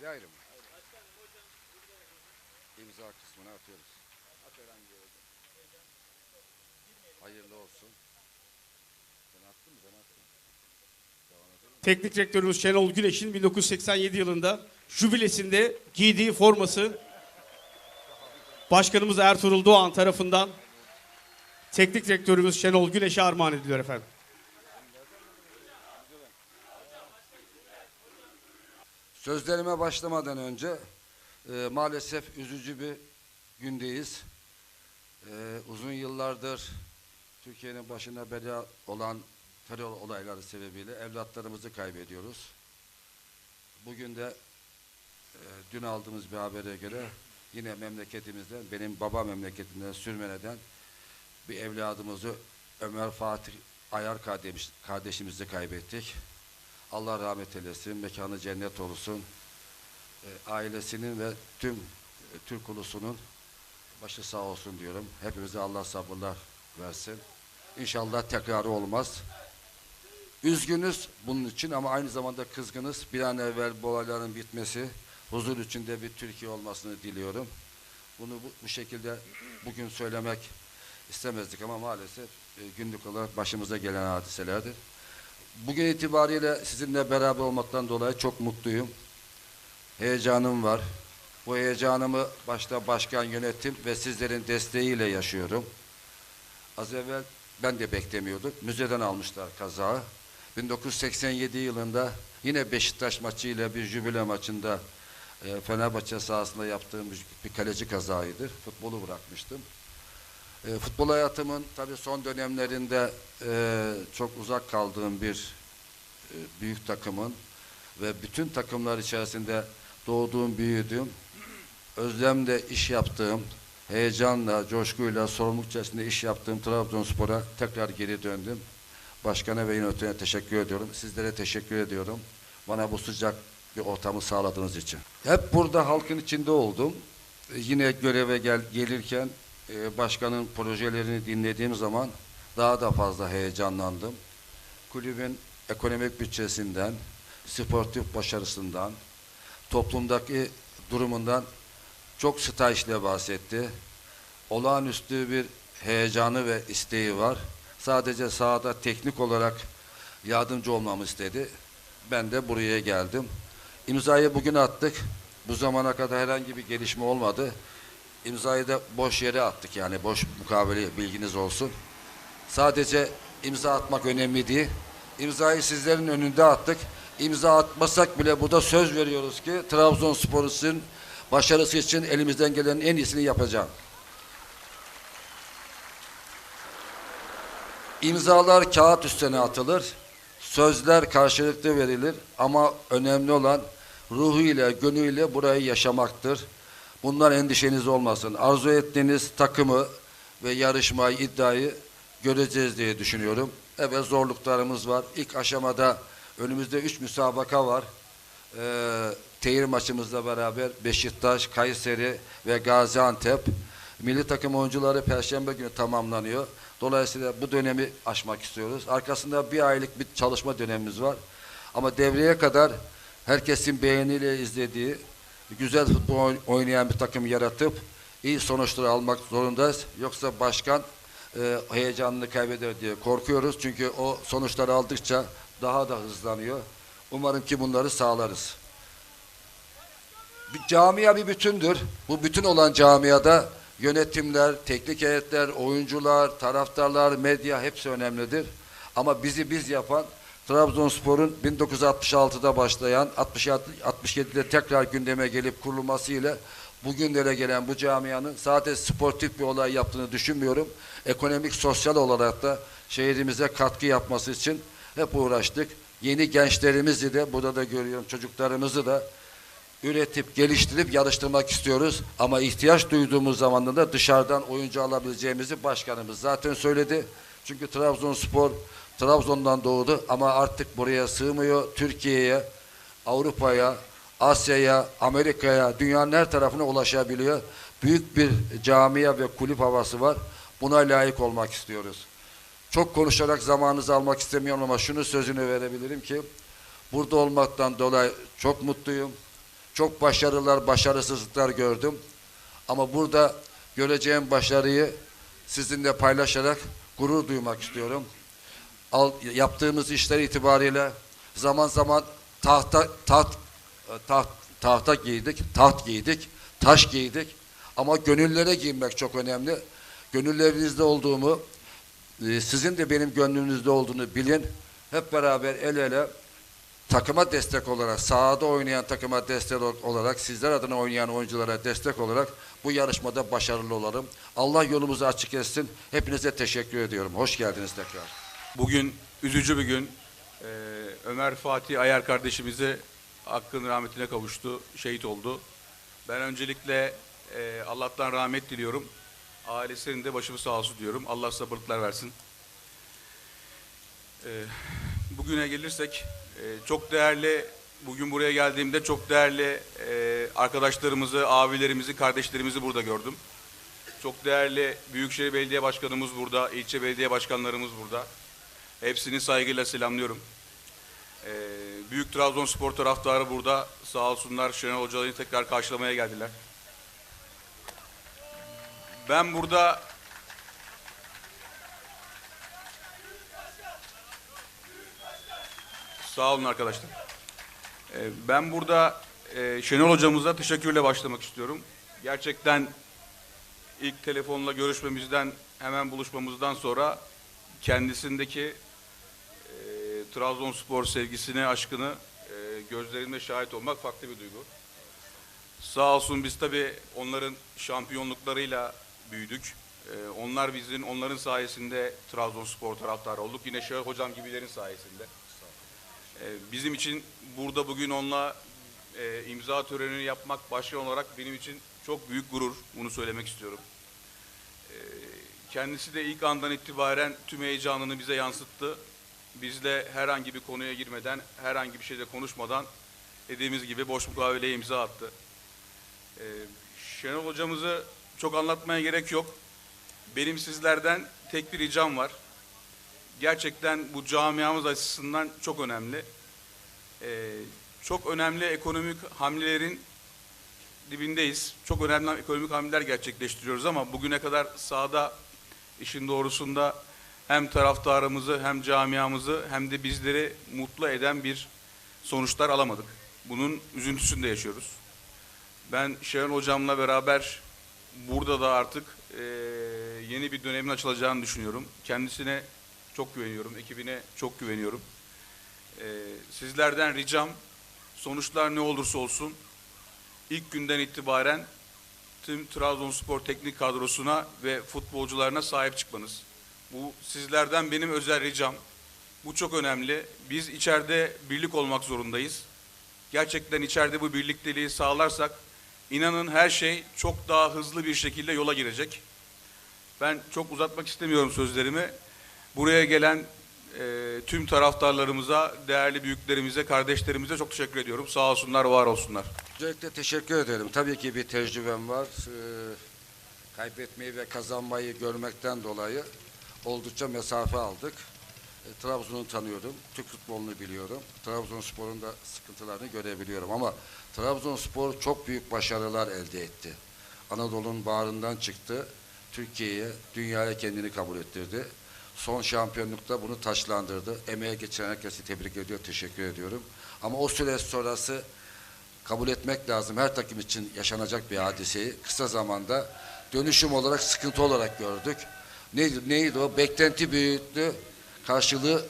Ayrı ayrı mı? İmza kısmına atıyoruz. Hayırlı olsun. Ben attım mı? Ben attım. Devam edelim. Teknik direktörümüz Şenol Güneş'in 1987 yılında jübilesinde giydiği forması Başkanımız Ertuğrul Doğan tarafından teknik direktörümüz Şenol Güneş'e armağan ediliyor efendim. Sözlerime başlamadan önce e, maalesef üzücü bir gündeyiz. E, uzun yıllardır Türkiye'nin başına bela olan terör olayları sebebiyle evlatlarımızı kaybediyoruz. Bugün de e, dün aldığımız bir habere göre yine memleketimizden, benim baba memleketimden Sürmene'den bir evladımızı Ömer Fatih Ayar kardeş, kardeşimizi kaybettik. Allah rahmet eylesin, mekanı cennet olsun. E, ailesinin ve tüm e, Türk ulusunun başı sağ olsun diyorum. Hepimize Allah sabırlar versin. İnşallah tekrarı olmaz. Üzgünüz bunun için ama aynı zamanda kızgınız. Bir an evvel bu olayların bitmesi, huzur içinde bir Türkiye olmasını diliyorum. Bunu bu, bu şekilde bugün söylemek istemezdik ama maalesef e, günlük olarak başımıza gelen hadiselerdir. Bugün itibariyle sizinle beraber olmaktan dolayı çok mutluyum. Heyecanım var. Bu heyecanımı başta başkan yönetim ve sizlerin desteğiyle yaşıyorum. Az evvel ben de beklemiyordum. Müzeden almışlar kazağı. 1987 yılında yine Beşiktaş maçıyla bir jübile maçında e, Fenerbahçe sahasında yaptığım bir, kaleci kazağıydı. Futbolu bırakmıştım. E, futbol hayatımın tabii son dönemlerinde e, çok uzak kaldığım bir e, büyük takımın ve bütün takımlar içerisinde doğduğum, büyüdüğüm, özlemle iş yaptığım, heyecanla, coşkuyla, sorumluluk içerisinde iş yaptığım Trabzonspor'a tekrar geri döndüm. Başkana ve yönetimine teşekkür ediyorum. Sizlere teşekkür ediyorum. Bana bu sıcak bir ortamı sağladığınız için. Hep burada halkın içinde oldum. E, Yine göreve gel, gelirken e, başkanın projelerini dinlediğim zaman daha da fazla heyecanlandım. Kulübün ekonomik bütçesinden, sportif başarısından, toplumdaki durumundan çok stajla bahsetti. Olağanüstü bir heyecanı ve isteği var. Sadece sahada teknik olarak yardımcı olmamı istedi. Ben de buraya geldim. İmzayı bugün attık. Bu zamana kadar herhangi bir gelişme olmadı. İmzayı da boş yere attık yani boş mukabele bilginiz olsun. Sadece imza atmak önemli değil. İmzayı sizlerin önünde attık. İmza atmasak bile burada söz veriyoruz ki Trabzonspor'un başarısı için elimizden gelenin en iyisini yapacağım. İmzalar kağıt üstüne atılır. Sözler karşılıklı verilir ama önemli olan ruhuyla, gönlüyle burayı yaşamaktır. Bunlar endişeniz olmasın. Arzu ettiğiniz takımı ve yarışmayı, iddiayı göreceğiz diye düşünüyorum. Evet zorluklarımız var. İlk aşamada önümüzde üç müsabaka var. Ee, Tehir maçımızla beraber Beşiktaş, Kayseri ve Gaziantep. Milli takım oyuncuları Perşembe günü tamamlanıyor. Dolayısıyla bu dönemi aşmak istiyoruz. Arkasında bir aylık bir çalışma dönemimiz var. Ama devreye kadar herkesin beğeniyle izlediği, güzel futbol oynayan bir takım yaratıp iyi sonuçları almak zorundayız. Yoksa başkan e, heyecanını kaybeder diye korkuyoruz. Çünkü o sonuçları aldıkça daha da hızlanıyor. Umarım ki bunları sağlarız. Bir camia bir bütündür. Bu bütün olan camiada yönetimler, teknik heyetler, oyuncular, taraftarlar, medya hepsi önemlidir. Ama bizi biz yapan Trabzonspor'un 1966'da başlayan 67'de tekrar gündeme gelip kurulmasıyla bugünlere gelen bu camianın sadece sportif bir olay yaptığını düşünmüyorum. Ekonomik, sosyal olarak da şehrimize katkı yapması için hep uğraştık. Yeni gençlerimizi de burada da görüyorum çocuklarımızı da üretip geliştirip yarıştırmak istiyoruz. Ama ihtiyaç duyduğumuz zamanda da dışarıdan oyuncu alabileceğimizi başkanımız zaten söyledi. Çünkü Trabzonspor Trabzon'dan doğdu ama artık buraya sığmıyor. Türkiye'ye, Avrupa'ya, Asya'ya, Amerika'ya, dünyanın her tarafına ulaşabiliyor. Büyük bir camia ve kulüp havası var. Buna layık olmak istiyoruz. Çok konuşarak zamanınızı almak istemiyorum ama şunu sözünü verebilirim ki burada olmaktan dolayı çok mutluyum. Çok başarılar, başarısızlıklar gördüm. Ama burada göreceğim başarıyı sizinle paylaşarak gurur duymak istiyorum. Yaptığımız işler itibariyle zaman zaman tahta taht taht tahta giydik, taht giydik, taş giydik. Ama gönüllere giymek çok önemli. Gönüllerinizde olduğumu, e, sizin de benim gönlünüzde olduğunu bilin. Hep beraber el ele takıma destek olarak, sahada oynayan takıma destek olarak, sizler adına oynayan oyunculara destek olarak bu yarışmada başarılı olalım. Allah yolumuzu açık etsin. Hepinize teşekkür ediyorum. Hoş geldiniz tekrar. Bugün üzücü bir gün. Ee, Ömer Fatih Ayar kardeşimize hakkın rahmetine kavuştu, şehit oldu. Ben öncelikle e, Allah'tan rahmet diliyorum. Ailesinin de başımı sağ olsun diyorum. Allah sabırlıklar versin. Ee, bugüne gelirsek e, çok değerli, bugün buraya geldiğimde çok değerli e, arkadaşlarımızı, abilerimizi, kardeşlerimizi burada gördüm. Çok değerli Büyükşehir Belediye Başkanımız burada, ilçe belediye başkanlarımız burada. Hepsini saygıyla selamlıyorum. Ee, Büyük Trabzonspor taraftarı burada. Sağ olsunlar Şenol Hoca'yı tekrar karşılamaya geldiler. Ben burada Sağ olun arkadaşlar. Ee, ben burada e, Şenol Hocamıza teşekkürle başlamak istiyorum. Gerçekten ilk telefonla görüşmemizden hemen buluşmamızdan sonra kendisindeki Trabzonspor sevgisine, aşkını e, gözlerimle şahit olmak farklı bir duygu. Sağ olsun biz tabii onların şampiyonluklarıyla büyüdük. E, onlar bizim, onların sayesinde Trabzonspor taraftarı olduk. Yine Şahı Hocam gibilerin sayesinde. E, bizim için burada bugün onunla e, imza törenini yapmak başkan olarak benim için çok büyük gurur. Bunu söylemek istiyorum. E, kendisi de ilk andan itibaren tüm heyecanını bize yansıttı. Bizle herhangi bir konuya girmeden, herhangi bir şeyde konuşmadan dediğimiz gibi boş mukaveleye imza attı. E, Şenol hocamızı çok anlatmaya gerek yok. Benim sizlerden tek bir ricam var. Gerçekten bu camiamız açısından çok önemli. Ee, çok önemli ekonomik hamlelerin dibindeyiz. Çok önemli ekonomik hamleler gerçekleştiriyoruz ama bugüne kadar sahada işin doğrusunda hem taraftarımızı hem camiamızı hem de bizleri mutlu eden bir sonuçlar alamadık. Bunun üzüntüsünde yaşıyoruz. Ben Şenol Hocam'la beraber burada da artık eee, yeni bir dönemin açılacağını düşünüyorum. Kendisine çok güveniyorum, ekibine çok güveniyorum. Eee, sizlerden ricam sonuçlar ne olursa olsun ilk günden itibaren tüm Trabzonspor teknik kadrosuna ve futbolcularına sahip çıkmanız. Bu sizlerden benim özel ricam. Bu çok önemli. Biz içeride birlik olmak zorundayız. Gerçekten içeride bu birlikteliği sağlarsak inanın her şey çok daha hızlı bir şekilde yola girecek. Ben çok uzatmak istemiyorum sözlerimi. Buraya gelen e, tüm taraftarlarımıza, değerli büyüklerimize, kardeşlerimize çok teşekkür ediyorum. Sağ olsunlar, var olsunlar. Öncelikle teşekkür ederim. Tabii ki bir tecrübem var. Ee, kaybetmeyi ve kazanmayı görmekten dolayı oldukça mesafe aldık. E, Trabzon'u tanıyorum. Türk futbolunu biliyorum. Trabzonspor'un da sıkıntılarını görebiliyorum ama Trabzonspor çok büyük başarılar elde etti. Anadolu'nun bağrından çıktı. Türkiye'ye, dünyaya kendini kabul ettirdi. Son şampiyonlukta bunu taşlandırdı. Emeğe geçen herkesi tebrik ediyor, teşekkür ediyorum. Ama o süreç sonrası kabul etmek lazım. Her takım için yaşanacak bir hadiseyi kısa zamanda dönüşüm olarak sıkıntı olarak gördük. Neydi, neydi o? Beklenti büyüktü. Karşılığı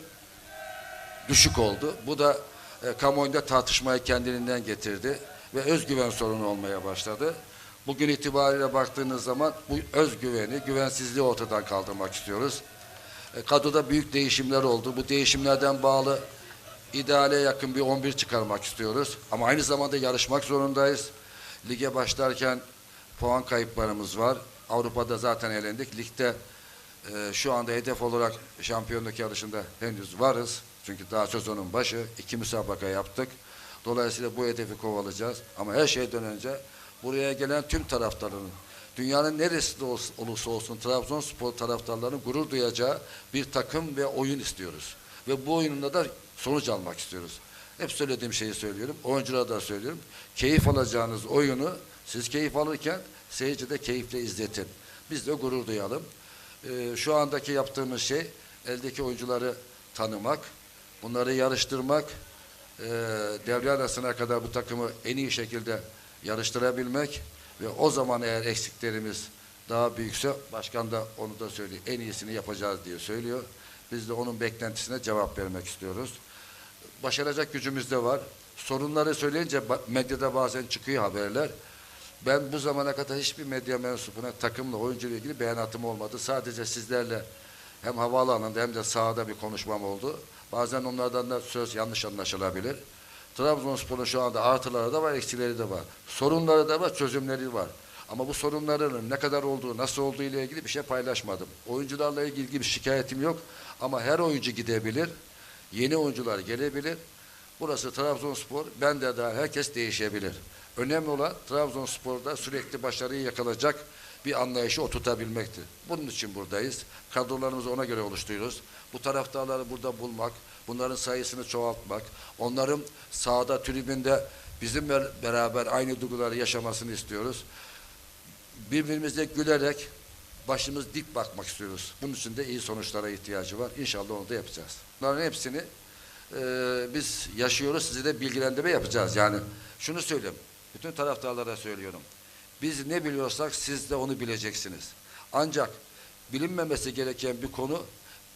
düşük oldu. Bu da e, kamuoyunda tartışmayı kendiliğinden getirdi ve özgüven sorunu olmaya başladı. Bugün itibariyle baktığınız zaman bu özgüveni, güvensizliği ortadan kaldırmak istiyoruz. E, kadroda büyük değişimler oldu. Bu değişimlerden bağlı ideale yakın bir 11 çıkarmak istiyoruz. Ama aynı zamanda yarışmak zorundayız. Lige başlarken puan kayıplarımız var. Avrupa'da zaten elendik. Ligde e, şu anda hedef olarak şampiyonluk yarışında henüz varız. Çünkü daha sezonun başı. iki müsabaka yaptık. Dolayısıyla bu hedefi kovalayacağız. Ama her şeyden önce buraya gelen tüm taraftarların dünyanın neresinde ol- olursa olsun Trabzonspor taraftarlarının gurur duyacağı bir takım ve oyun istiyoruz. Ve bu oyununda da sonuç almak istiyoruz. Hep söylediğim şeyi söylüyorum. Oyunculara da söylüyorum. Keyif alacağınız oyunu siz keyif alırken seyirci de keyifle izletin. Biz de gurur duyalım. Ee, şu andaki yaptığımız şey eldeki oyuncuları tanımak, bunları yarıştırmak, e, devre arasına kadar bu takımı en iyi şekilde yarıştırabilmek ve o zaman eğer eksiklerimiz daha büyükse başkan da onu da söylüyor. En iyisini yapacağız diye söylüyor. Biz de onun beklentisine cevap vermek istiyoruz. Başaracak gücümüz de var. Sorunları söyleyince medyada bazen çıkıyor haberler. Ben bu zamana kadar hiçbir medya mensubuna takımla oyuncuyla ilgili beyanatım olmadı. Sadece sizlerle hem havaalanında hem de sahada bir konuşmam oldu. Bazen onlardan da söz yanlış anlaşılabilir. Trabzonspor'un şu anda artıları da var, eksileri de var. Sorunları da var, çözümleri var. Ama bu sorunların ne kadar olduğu, nasıl olduğu ile ilgili bir şey paylaşmadım. Oyuncularla ilgili bir şikayetim yok. Ama her oyuncu gidebilir. Yeni oyuncular gelebilir. Burası Trabzonspor. Ben de daha herkes değişebilir. Önemli olan Trabzonspor'da sürekli başarıyı yakalayacak bir anlayışı oturtabilmektir. Bunun için buradayız. Kadrolarımızı ona göre oluşturuyoruz. Bu taraftarları burada bulmak, bunların sayısını çoğaltmak, onların sahada, tribünde bizimle beraber aynı duyguları yaşamasını istiyoruz. Birbirimizle gülerek başımız dik bakmak istiyoruz. Bunun için de iyi sonuçlara ihtiyacı var. İnşallah onu da yapacağız. Bunların hepsini e, biz yaşıyoruz. Size de bilgilendirme yapacağız. Yani şunu söyleyeyim. Bütün taraftarlara söylüyorum. Biz ne biliyorsak siz de onu bileceksiniz. Ancak bilinmemesi gereken bir konu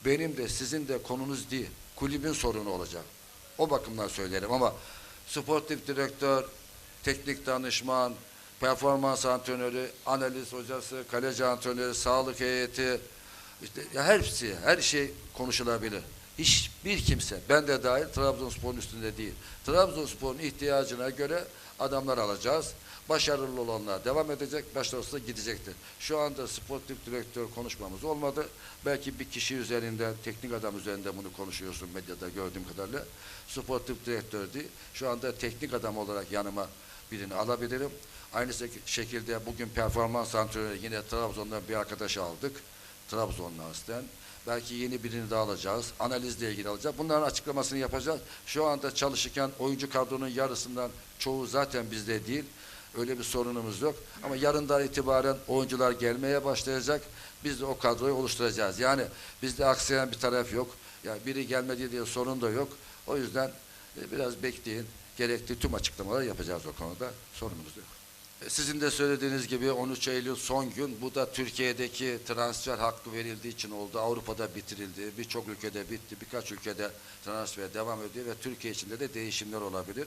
benim de sizin de konunuz değil. Kulübün sorunu olacak. O bakımdan söylerim ama sportif direktör, teknik danışman, performans antrenörü, analiz hocası, kaleci antrenörü, sağlık heyeti, işte ya hepsi, her şey konuşulabilir. Hiçbir kimse, ben de dahil Trabzonspor'un üstünde değil. Trabzonspor'un ihtiyacına göre adamlar alacağız. Başarılı olanlar devam edecek, başarısız gidecektir. Şu anda sportif direktör konuşmamız olmadı. Belki bir kişi üzerinden, teknik adam üzerinde bunu konuşuyorsun medyada gördüğüm kadarıyla. Sportif direktör değil. Şu anda teknik adam olarak yanıma birini alabilirim. Aynı şek- şekilde bugün performans antrenörü yine Trabzon'dan bir arkadaşı aldık. Trabzon'dan aslen. Belki yeni birini daha alacağız. Analizle ilgili alacağız. Bunların açıklamasını yapacağız. Şu anda çalışırken oyuncu kadronun yarısından çoğu zaten bizde değil. Öyle bir sorunumuz yok. Ama yarından itibaren oyuncular gelmeye başlayacak. Biz de o kadroyu oluşturacağız. Yani bizde aksayan bir taraf yok. Yani biri gelmedi diye sorun da yok. O yüzden e, biraz bekleyin. Gerekli tüm açıklamaları yapacağız o konuda. Sorunumuz yok. E, Sizin de söylediğiniz gibi 13 Eylül son gün. Bu da Türkiye'deki transfer hakkı verildiği için oldu. Avrupa'da bitirildi. Birçok ülkede bitti. Birkaç ülkede transfer devam ediyor ve Türkiye içinde de değişimler olabilir.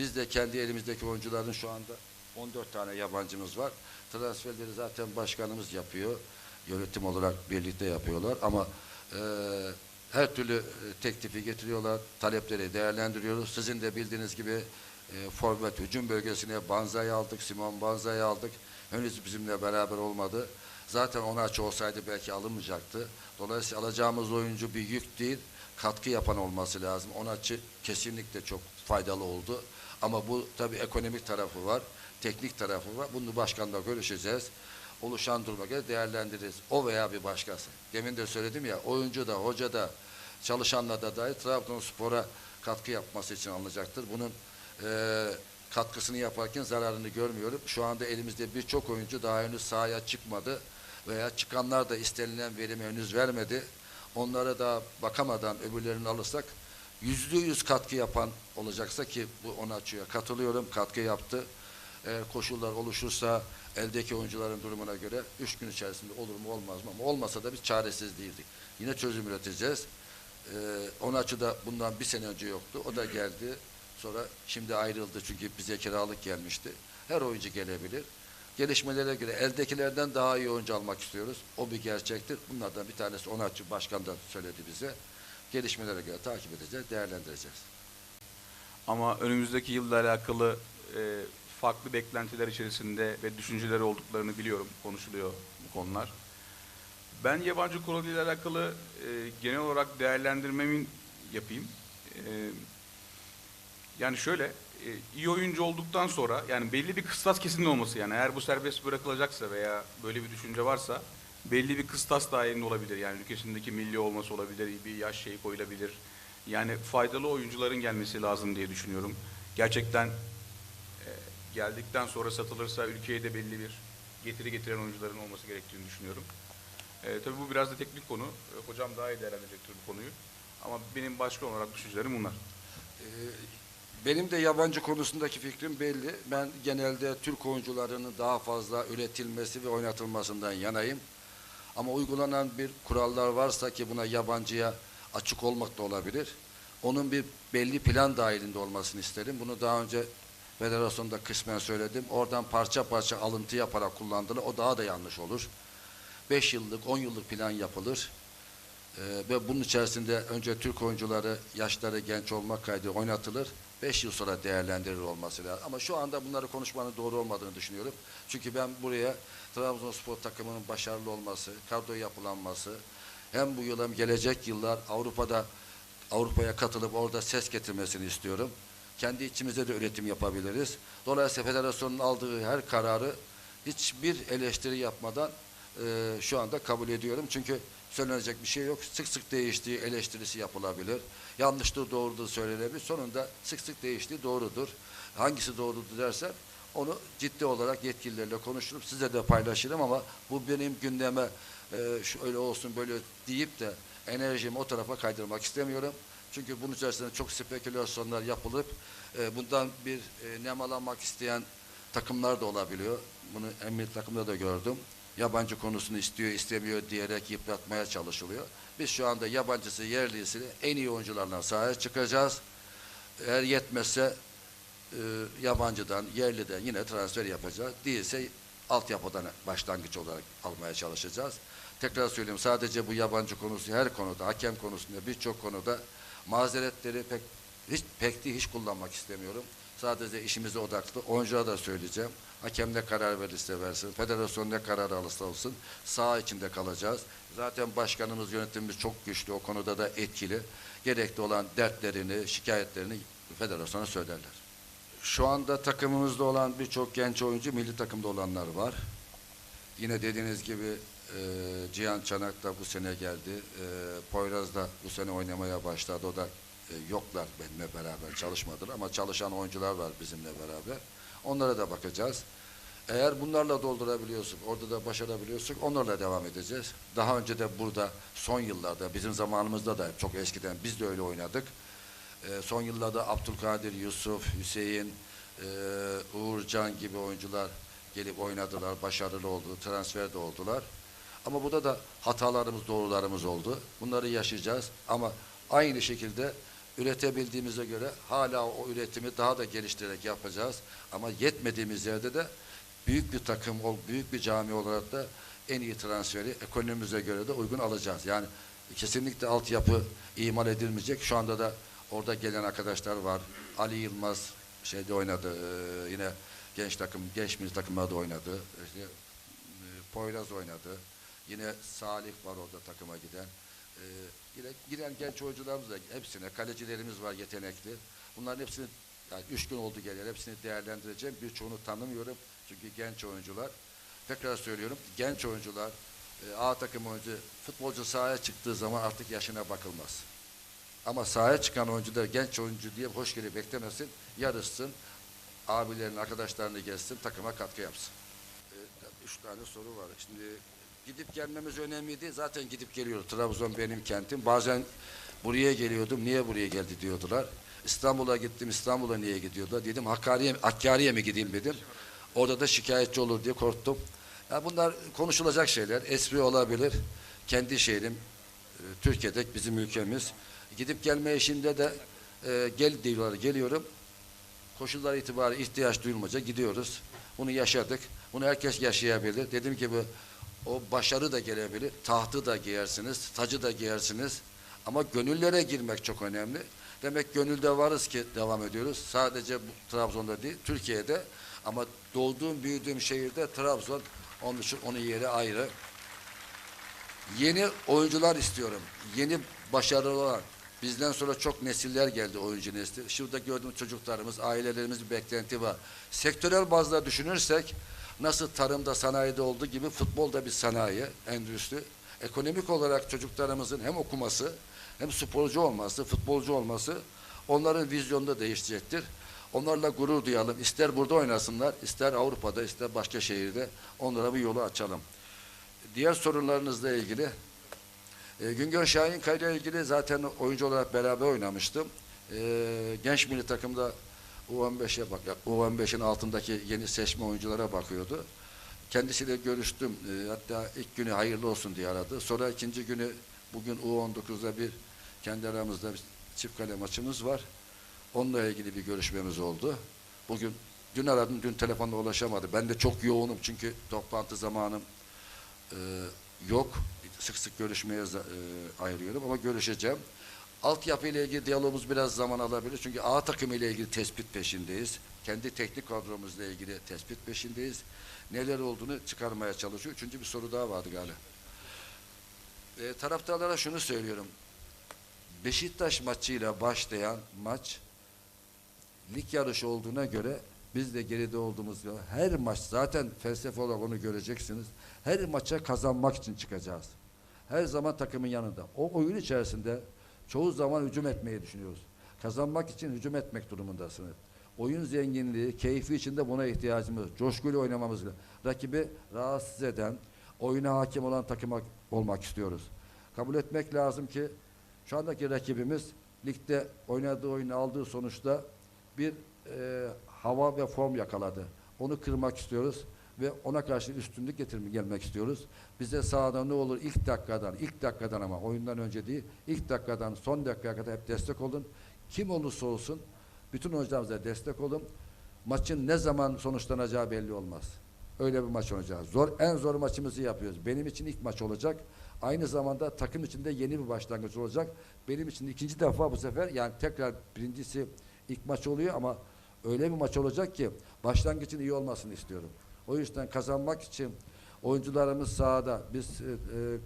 Biz de kendi elimizdeki oyuncuların şu anda 14 tane yabancımız var. Transferleri zaten başkanımız yapıyor. Yönetim olarak birlikte yapıyorlar ama e, her türlü e, teklifi getiriyorlar. Talepleri değerlendiriyoruz. Sizin de bildiğiniz gibi e, forvet hücum bölgesine Banza'yı aldık. Simon Banza'yı aldık. Henüz bizimle beraber olmadı. Zaten ona açı olsaydı belki alınmayacaktı. Dolayısıyla alacağımız oyuncu bir yük değil, katkı yapan olması lazım. Ona açı kesinlikle çok faydalı oldu. Ama bu tabii ekonomik tarafı var, teknik tarafı var. Bunu başkanla görüşeceğiz. Oluşan duruma göre değerlendiririz. O veya bir başkası. Demin de söyledim ya, oyuncu da, hoca da, çalışanla da dair Trabzonspor'a katkı yapması için alınacaktır. Bunun e, katkısını yaparken zararını görmüyorum. Şu anda elimizde birçok oyuncu daha henüz sahaya çıkmadı veya çıkanlar da istenilen verimi henüz vermedi. Onlara da bakamadan öbürlerini alırsak yüzde yüz katkı yapan olacaksa ki bu ona açıyor. Katılıyorum, katkı yaptı. Eğer koşullar oluşursa eldeki oyuncuların durumuna göre üç gün içerisinde olur mu olmaz mı? Ama olmasa da biz çaresiz değildik. Yine çözüm üreteceğiz. Ee, Onaçu da bundan bir sene önce yoktu. O da geldi. Sonra şimdi ayrıldı çünkü bize kiralık gelmişti. Her oyuncu gelebilir. Gelişmelere göre eldekilerden daha iyi oyuncu almak istiyoruz. O bir gerçektir. Bunlardan bir tanesi Onaçu Başkan da söyledi bize. Gelişmelere göre takip edeceğiz, değerlendireceğiz. Ama önümüzdeki yılla alakalı e, farklı beklentiler içerisinde ve düşünceleri olduklarını biliyorum. Konuşuluyor bu konular. Ben yabancı kuralı ile alakalı e, genel olarak değerlendirmemi yapayım. E, yani şöyle, e, iyi oyuncu olduktan sonra yani belli bir kıstas kesin olması yani eğer bu serbest bırakılacaksa veya böyle bir düşünce varsa belli bir kıstas dahilinde olabilir. Yani ülkesindeki milli olması olabilir, bir yaş şeyi koyulabilir. Yani faydalı oyuncuların gelmesi lazım diye düşünüyorum. Gerçekten e, geldikten sonra satılırsa ülkeye de belli bir getiri getiren oyuncuların olması gerektiğini düşünüyorum. E, tabii bu biraz da teknik konu. E, hocam daha iyi değerlendirecektir bu konuyu. Ama benim başka olarak düşüncelerim bunlar. Ee, Benim de yabancı konusundaki fikrim belli. Ben genelde Türk oyuncularının daha fazla üretilmesi ve oynatılmasından yanayım. Ama uygulanan bir kurallar varsa ki buna yabancıya açık olmak da olabilir. Onun bir belli plan dahilinde olmasını isterim. Bunu daha önce federasyonda kısmen söyledim. Oradan parça parça alıntı yaparak kullandılar. O daha da yanlış olur. 5 yıllık, 10 yıllık plan yapılır. Ee, ve bunun içerisinde önce Türk oyuncuları yaşları genç olmak kaydı oynatılır. 5 yıl sonra değerlendirilir olması lazım. Ama şu anda bunları konuşmanın doğru olmadığını düşünüyorum. Çünkü ben buraya Trabzonspor takımının başarılı olması, kadro yapılanması, hem bu yıl hem gelecek yıllar Avrupa'da Avrupa'ya katılıp orada ses getirmesini istiyorum. Kendi içimizde de üretim yapabiliriz. Dolayısıyla federasyonun aldığı her kararı hiçbir eleştiri yapmadan e, şu anda kabul ediyorum. Çünkü söylenecek bir şey yok. Sık sık değiştiği eleştirisi yapılabilir. Yanlıştır, doğrudur söylenebilir. Sonunda sık sık değiştiği doğrudur. Hangisi doğrudur dersen onu ciddi olarak yetkililerle konuşurum. Size de paylaşırım ama bu benim gündeme e, şöyle olsun böyle deyip de enerjimi o tarafa kaydırmak istemiyorum. Çünkü bunun içerisinde çok spekülasyonlar yapılıp e, bundan bir e, nemalanmak isteyen takımlar da olabiliyor. Bunu emniyet takımda da gördüm. Yabancı konusunu istiyor, istemiyor diyerek yıpratmaya çalışılıyor. Biz şu anda yabancısı, yerlisi en iyi oyuncularla sahaya çıkacağız. Eğer yetmezse e, yabancıdan, yerliden yine transfer yapacağız. Değilse altyapıdan başlangıç olarak almaya çalışacağız. Tekrar söyleyeyim sadece bu yabancı konusu her konuda, hakem konusunda birçok konuda mazeretleri pek hiç pek değil hiç kullanmak istemiyorum. Sadece işimize odaklı. Oyuncuya da söyleyeceğim. Hakem ne karar verirse versin, federasyon ne karar alırsa olsun sağ içinde kalacağız. Zaten başkanımız, yönetimimiz çok güçlü. O konuda da etkili. Gerekli olan dertlerini, şikayetlerini federasyona söylerler. Şu anda takımımızda olan birçok genç oyuncu milli takımda olanlar var. Yine dediğiniz gibi e, Cihan Çanak da bu sene geldi. E, Poyraz da bu sene oynamaya başladı. O da e, yoklar benimle beraber çalışmadılar ama çalışan oyuncular var bizimle beraber. Onlara da bakacağız. Eğer bunlarla doldurabiliyorsak, orada da başarabiliyorsak onlarla devam edeceğiz. Daha önce de burada son yıllarda, bizim zamanımızda da çok eskiden biz de öyle oynadık. E, son yıllarda Abdülkadir, Yusuf, Hüseyin, e, Uğurcan gibi oyuncular gelip oynadılar, başarılı oldu, transfer de oldular. Ama burada da hatalarımız, doğrularımız oldu. Bunları yaşayacağız ama aynı şekilde üretebildiğimize göre hala o üretimi daha da geliştirerek yapacağız. Ama yetmediğimiz yerde de büyük bir takım, büyük bir cami olarak da en iyi transferi ekonomimize göre de uygun alacağız. Yani kesinlikle altyapı imal edilmeyecek. Şu anda da orada gelen arkadaşlar var. Ali Yılmaz şeyde oynadı. eee, yine genç takım, genç milli takımlarda oynadı. İşte, eee, Poyraz oynadı. Yine Salih var orada takıma giden. Ee, yine giden genç oyuncularımız da hepsine, kalecilerimiz var yetenekli. Bunların hepsini, yani üç gün oldu geliyor, hepsini değerlendireceğim. Birçoğunu tanımıyorum çünkü genç oyuncular. Tekrar söylüyorum, genç oyuncular, e, A takım oyuncu, futbolcu sahaya çıktığı zaman artık yaşına bakılmaz. Ama sahaya çıkan oyuncu genç oyuncu diye hoş gelip beklemesin, yarışsın, abilerini, arkadaşlarını gezsin, takıma katkı yapsın. Ee, Üç tane soru var. Şimdi gidip gelmemiz önemliydi. Zaten gidip geliyor. Trabzon benim kentim. Bazen buraya geliyordum. Niye buraya geldi diyordular. İstanbul'a gittim. İstanbul'a niye gidiyorlar? Dedim Hakkari'ye, Hakkari'ye mi gideyim dedim. Orada da şikayetçi olur diye korktum. Ya bunlar konuşulacak şeyler. Espri olabilir. Kendi şehrim. e, Türkiye'de bizim ülkemiz. Gidip gelme işinde de e, gel diyorlar. Geliyorum koşullar itibariyle ihtiyaç duyulmaca gidiyoruz. Bunu yaşadık. Bunu herkes yaşayabilir. Dediğim gibi o başarı da gelebilir. Tahtı da giyersiniz, tacı da giyersiniz. Ama gönüllere girmek çok önemli. Demek gönülde varız ki devam ediyoruz. Sadece Trabzon'da değil, Türkiye'de. Ama doğduğum, büyüdüğüm şehirde Trabzon, onun için onun yeri ayrı. Yeni oyuncular istiyorum. Yeni başarılı olan. Bizden sonra çok nesiller geldi oyuncu nesli. Şurada gördüğüm çocuklarımız, ailelerimiz bir beklenti var. Sektörel bazda düşünürsek nasıl tarımda, sanayide olduğu gibi futbolda bir sanayi, endüstri. Ekonomik olarak çocuklarımızın hem okuması hem sporcu olması, futbolcu olması onların vizyonunu da değiştirecektir. Onlarla gurur duyalım. İster burada oynasınlar, ister Avrupa'da, ister başka şehirde onlara bir yolu açalım. Diğer sorunlarınızla ilgili e, Güngör Şahin ile ilgili zaten oyuncu olarak beraber oynamıştım. E, genç milli takımda U15'e bak, U15'in altındaki yeni seçme oyunculara bakıyordu. Kendisiyle görüştüm. E, hatta ilk günü hayırlı olsun diye aradı. Sonra ikinci günü bugün U19'da bir kendi aramızda bir çift kale maçımız var. Onunla ilgili bir görüşmemiz oldu. Bugün dün aradım, dün telefonla ulaşamadı. Ben de çok yoğunum çünkü toplantı zamanım e, yok. Sık sık görüşmeye e, ayırıyorum ama görüşeceğim. Altyapı ile ilgili diyalogumuz biraz zaman alabilir. Çünkü A takımı ile ilgili tespit peşindeyiz. Kendi teknik kadromuzla ilgili tespit peşindeyiz. Neler olduğunu çıkarmaya çalışıyor. Üçüncü bir soru daha vardı galiba. E, taraftarlara şunu söylüyorum. Beşiktaş maçıyla başlayan maç lig yarışı olduğuna göre biz de geride olduğumuz her maç zaten felsefe olarak onu göreceksiniz. Her maça kazanmak için çıkacağız. Her zaman takımın yanında. O oyun içerisinde çoğu zaman hücum etmeyi düşünüyoruz. Kazanmak için hücum etmek durumundasınız. Oyun zenginliği, keyfi içinde buna ihtiyacımız. Coşkuyla oynamamız lazım. Rakibi rahatsız eden, oyuna hakim olan takıma olmak istiyoruz. Kabul etmek lazım ki şu andaki rakibimiz ligde oynadığı oyunu aldığı sonuçta bir e, hava ve form yakaladı. Onu kırmak istiyoruz ve ona karşı üstünlük getirmek gelmek istiyoruz. Bize sahada ne olur ilk dakikadan, ilk dakikadan ama oyundan önce değil, ilk dakikadan son dakikaya kadar hep destek olun. Kim olursa olsun bütün oyuncularımıza destek olun. Maçın ne zaman sonuçlanacağı belli olmaz. Öyle bir maç oynayacağız. Zor, en zor maçımızı yapıyoruz. Benim için ilk maç olacak. Aynı zamanda takım içinde yeni bir başlangıç olacak. Benim için ikinci defa bu sefer yani tekrar birincisi ilk maç oluyor ama öyle bir maç olacak ki başlangıcın iyi olmasını istiyorum. O yüzden kazanmak için oyuncularımız sahada, biz e, e,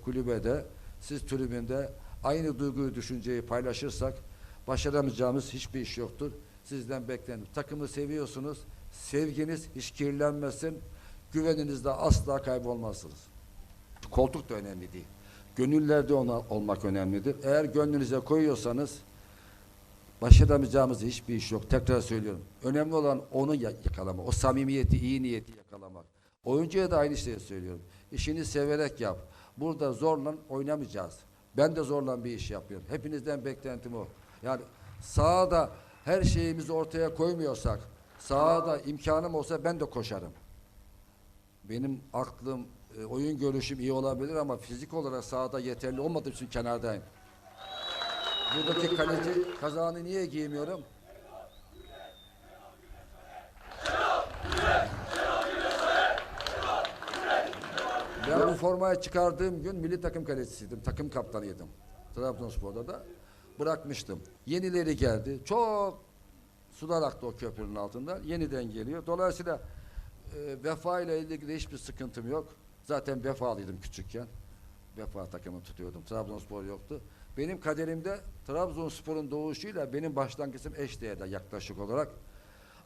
kulübede, siz tribünde aynı duyguyu, düşünceyi paylaşırsak başaramayacağımız hiçbir iş yoktur. Sizden beklenir. Takımı seviyorsunuz. Sevginiz hiç kirlenmesin. Güveninizde asla kaybolmazsınız. Koltuk da önemli değil. Gönüllerde ona olmak önemlidir. Eğer gönlünüze koyuyorsanız başaramayacağımız hiçbir iş yok. Tekrar söylüyorum. Önemli olan onu ya- yakalamak. O samimiyeti, iyi niyeti yakalamak. Oyuncuya da aynı şeyi söylüyorum. İşini severek yap. Burada zorla oynamayacağız. Ben de zorla bir iş yapıyorum. Hepinizden beklentim o. Yani sahada her şeyimizi ortaya koymuyorsak, sahada imkanım olsa ben de koşarım. Benim aklım, e, oyun görüşüm iyi olabilir ama fizik olarak sahada yeterli olmadığı için kenardayım. Buradaki kaleci kazağını niye giymiyorum? Ben bu formayı çıkardığım gün milli takım kalecisiydim. Takım kaptanıydım. Trabzonspor'da da bırakmıştım. Yenileri geldi. Çok sular aktı o köprünün altından. Yeniden geliyor. Dolayısıyla e, vefa ile ilgili hiçbir sıkıntım yok. Zaten vefalıydım küçükken. Vefa takımı tutuyordum. Trabzonspor yoktu. Benim kaderimde Trabzonspor'un doğuşuyla benim başlangıcım eşdeğerde yaklaşık olarak.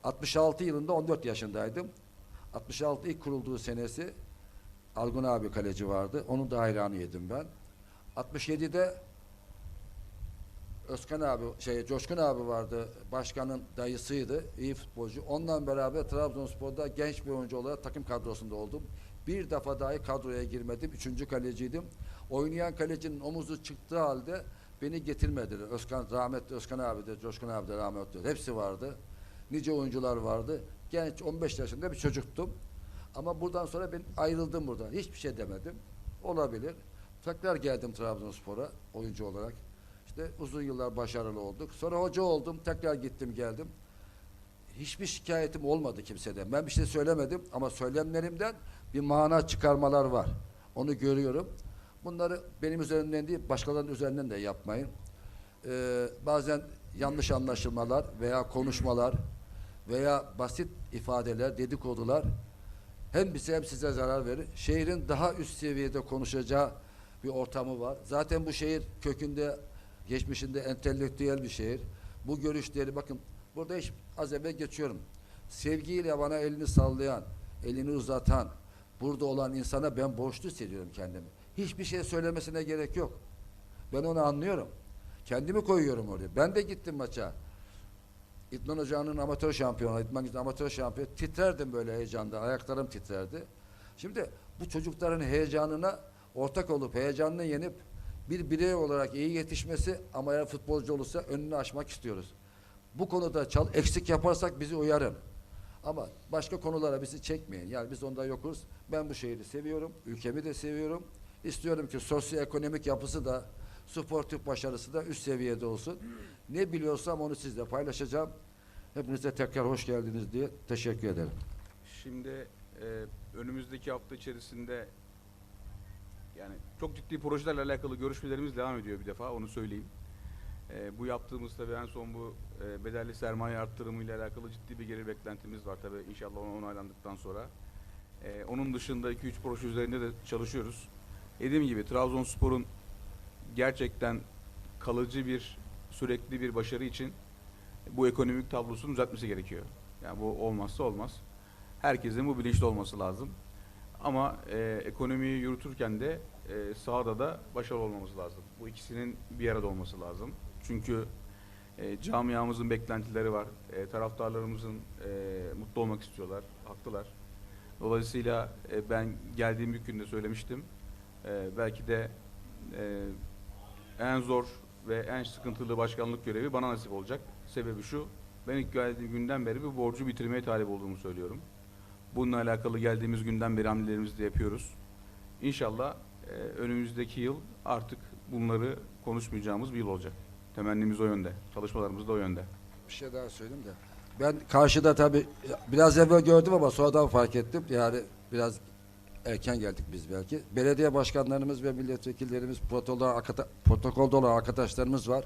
66 yılında 14 yaşındaydım. 66 ilk kurulduğu senesi Algun abi kaleci vardı. Onun da hayranıydım ben. 67'de Özkan abi, şey Coşkun abi vardı. Başkanın dayısıydı. iyi futbolcu. Ondan beraber Trabzonspor'da genç bir oyuncu olarak takım kadrosunda oldum. Bir defa dahi kadroya girmedim. Üçüncü kaleciydim. Oynayan kalecinin omuzu çıktığı halde beni getirmediler. Özkan, rahmetli Özkan abi de, Coşkun abi de rahmetli. Hepsi vardı. Nice oyuncular vardı. Genç 15 yaşında bir çocuktum. Ama buradan sonra ben ayrıldım buradan. Hiçbir şey demedim. Olabilir. Tekrar geldim Trabzonspor'a oyuncu olarak. İşte uzun yıllar başarılı olduk. Sonra hoca oldum. Tekrar gittim geldim. Hiçbir şikayetim olmadı kimseden. Ben bir şey söylemedim ama söylemlerimden bir mana çıkarmalar var. Onu görüyorum. Bunları benim üzerimden değil başkalarının üzerinden de yapmayın. Ee, bazen yanlış anlaşılmalar veya konuşmalar veya basit ifadeler, dedikodular hem bize hem size zarar verir. Şehrin daha üst seviyede konuşacağı bir ortamı var. Zaten bu şehir kökünde, geçmişinde entelektüel bir şehir. Bu görüşleri bakın burada hiç az evvel geçiyorum. Sevgiyle bana elini sallayan, elini uzatan, burada olan insana ben borçlu hissediyorum kendimi. Hiçbir şey söylemesine gerek yok. Ben onu anlıyorum. Kendimi koyuyorum oraya. Ben de gittim maça. İdman Ocağı'nın amatör şampiyonu, Gücü'nün amatör şampiyonu. Titrerdim böyle heyecanda, ayaklarım titrerdi. Şimdi bu çocukların heyecanına ortak olup, heyecanını yenip bir birey olarak iyi yetişmesi ama eğer futbolcu olursa önünü açmak istiyoruz. Bu konuda çal, eksik yaparsak bizi uyarın. Ama başka konulara bizi çekmeyin. Yani biz onda yokuz. Ben bu şehri seviyorum. Ülkemi de seviyorum. İstiyorum ki sosyoekonomik yapısı da sportif başarısı da üst seviyede olsun. Ne biliyorsam onu sizle paylaşacağım. Hepinize tekrar hoş geldiniz diye teşekkür ederim. Şimdi e, önümüzdeki hafta içerisinde yani çok ciddi projelerle alakalı görüşmelerimiz devam ediyor bir defa onu söyleyeyim. E, bu yaptığımız tabii en son bu e, bedelli sermaye arttırımı ile alakalı ciddi bir gelir beklentimiz var tabii inşallah onu onaylandıktan sonra. E, onun dışında 2-3 proje üzerinde de çalışıyoruz. Dediğim gibi Trabzonspor'un gerçekten kalıcı bir sürekli bir başarı için bu ekonomik tablosunu düzeltmesi gerekiyor. Yani bu olmazsa olmaz. Herkesin bu bilinçli olması lazım. Ama e, ekonomiyi yürütürken de e, sahada da başarılı olmamız lazım. Bu ikisinin bir arada olması lazım. Çünkü e, camiamızın beklentileri var. E, taraftarlarımızın e, mutlu olmak istiyorlar. Haklılar. Dolayısıyla e, ben geldiğim ilk günde söylemiştim. E, belki de e, en zor ve en sıkıntılı başkanlık görevi bana nasip olacak. Sebebi şu, ben ilk geldiğim günden beri bu borcu bitirmeye talip olduğumu söylüyorum. Bununla alakalı geldiğimiz günden beri hamlelerimizi de yapıyoruz. İnşallah e, önümüzdeki yıl artık bunları konuşmayacağımız bir yıl olacak. Temennimiz o yönde, çalışmalarımız da o yönde. Bir şey daha söyleyeyim de. Ben karşıda tabii biraz evvel gördüm ama sonradan fark ettim. Yani biraz erken geldik biz belki. Belediye başkanlarımız ve milletvekillerimiz protokolde, arkada- protokolde olan arkadaşlarımız var.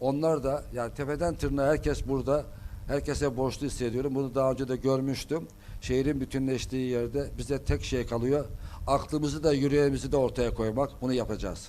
Onlar da yani tepeden tırnağa herkes burada. Herkese borçlu hissediyorum. Bunu daha önce de görmüştüm. Şehrin bütünleştiği yerde bize tek şey kalıyor. Aklımızı da yüreğimizi de ortaya koymak. Bunu yapacağız.